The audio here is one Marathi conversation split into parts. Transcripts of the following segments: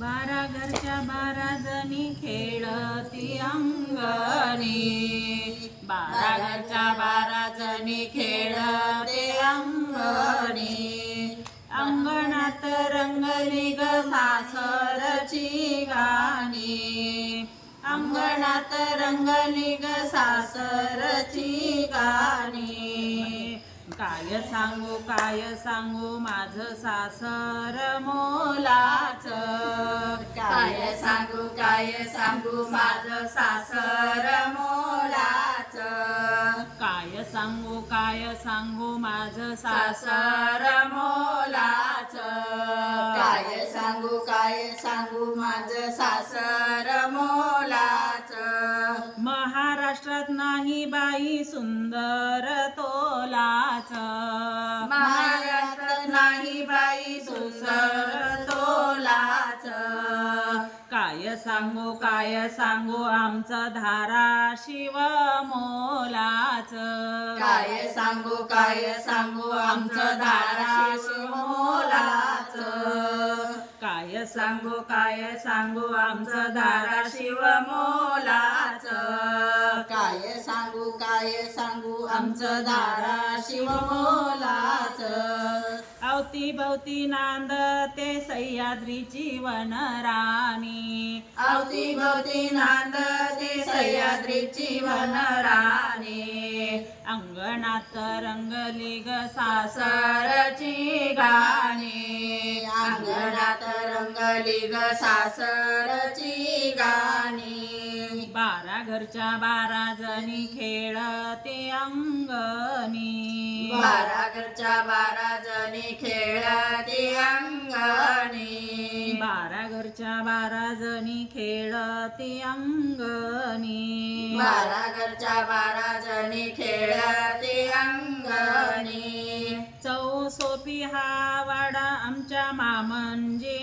बारा घरच्या बारा जणी खेळती अंगणी. बारा घरच्या बारा जणी खेळते अंगणी. अंगणात रंगली ग सासरची गाणी. अंगणात रंगली ग सासरची गाणी. काय सांगू काय सांगू माझं सासर मोलाच? काय सांगू काय सांगू माझं सासर मोलाच? काय सांगू काय सांगू माझं सासर मोलाच? काय सांगू काय सांगू माझं सासर मोलाच महाराष्ट्रात नाही बाई सुंदर तोलाच. महाराष्ट्रात नाही बाई सुसर तोलाच. काय सांगू काय सांगू आमचं धारा शिव मोलाच. काय सांगू काय सांगू आमचं धाराशिव मोलाच. काय सांगू काय सांगू? आमचं धारा शिव मोलाच. काय सांगू काय सांगू? आमचं धाराशिव मोलाच. अवती भवती नांद ते सह्याद्रीची वनराणी अवती भवती नांद ते सह्याद्रीची वनराणी अंगणात रंगली ग सासर सासरची गाणी. अंगणात रंगली ग सासरची गाणी. बारा घरच्या बारा जणी खेळते अंगणी. बारा घरच्या बारा जणी खेळते अंगणी. बारा घरच्या बारा जणी खेळते अंगणी. बारा घरच्या बारा जणी खेळते अंगणी. चौ सोपी हा वाडा आमच्या मामंजिनी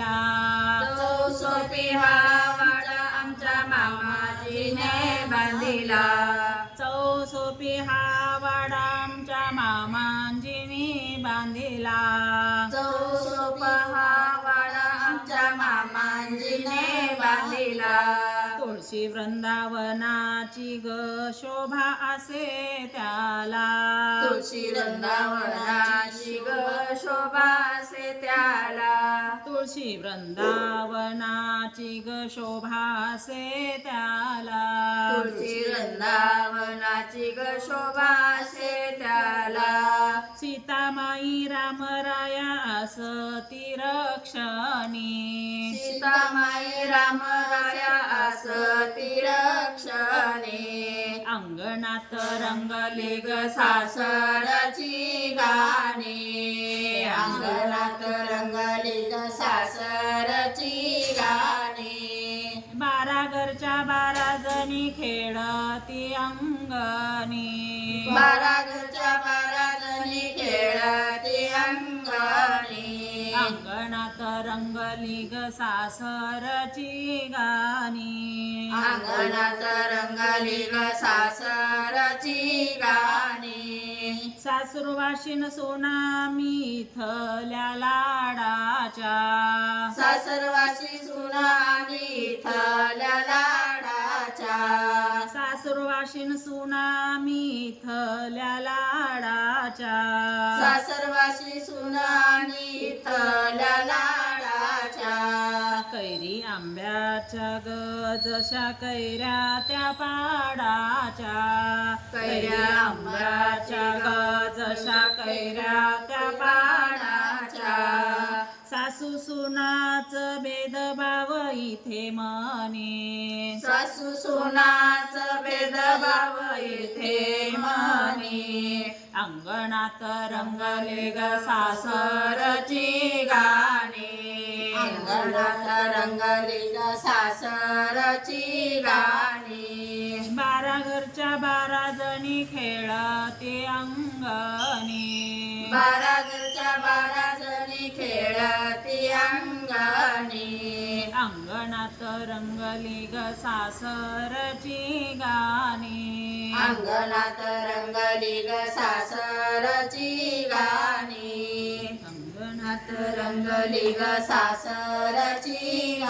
चौसोपी हा वाडा आमच्या मामाजीने बांधिला. चौ सोपी हा वाडा आमच्या मामांजिनी बांधिला. चौसोप हा वाडा आमच्या मामाजीने बांधिला. तुळशी वृंदावनाची ग शोभा असे त्याला. तुळशी वृंदावनाची तुळशी वृंदावनाची ग शोभा असे त्याला तुळशी वृंदावनाची ग शोभा असे त्याला सीतामाई रामराया असती रक्षणी सीतामाई रामराया असती रक्षणे अंगणात रंगले ग सासरची गाणी. अंगणात रंगली घरच्या बारा जणी खेळती अंगणी. बारा घरच्या बारा जणी खेळते अंगणी. अंगणात रंगली ग सासरची गाणी. अंगणात रंगली ग सासरची गाणी. सासुरवाशीन सोना मी इथल्या लाडाच्या. सासरवाशी सुना इथल्या सासुरवाशीन सुना मी इथल्या लाडाच्या. सासरवाशी सुना आणि इथल्या लाडाच्या. कैरी आंब्याच्या ग जशा कैऱ्या त्या पाडाच्या. कैऱ्या आंब्याच्या ग जशा कैऱ्या सुनाच भेदभाव इथे मने सासू सुनाच भेदभाव इथे म्हणे. अंगणात रंगले ग सासरची गाणी. अंगणात रंगली ग सासरची गाणी. बारा घरच्या बारा जणी खेळते अंगणी. बारा घरच्या बारा जणी खेळती अंगणात रंगली ग सासरची गाणी. अंगणात रंगली ग सासरची गाणी. अंगणात रंगली ग सासरची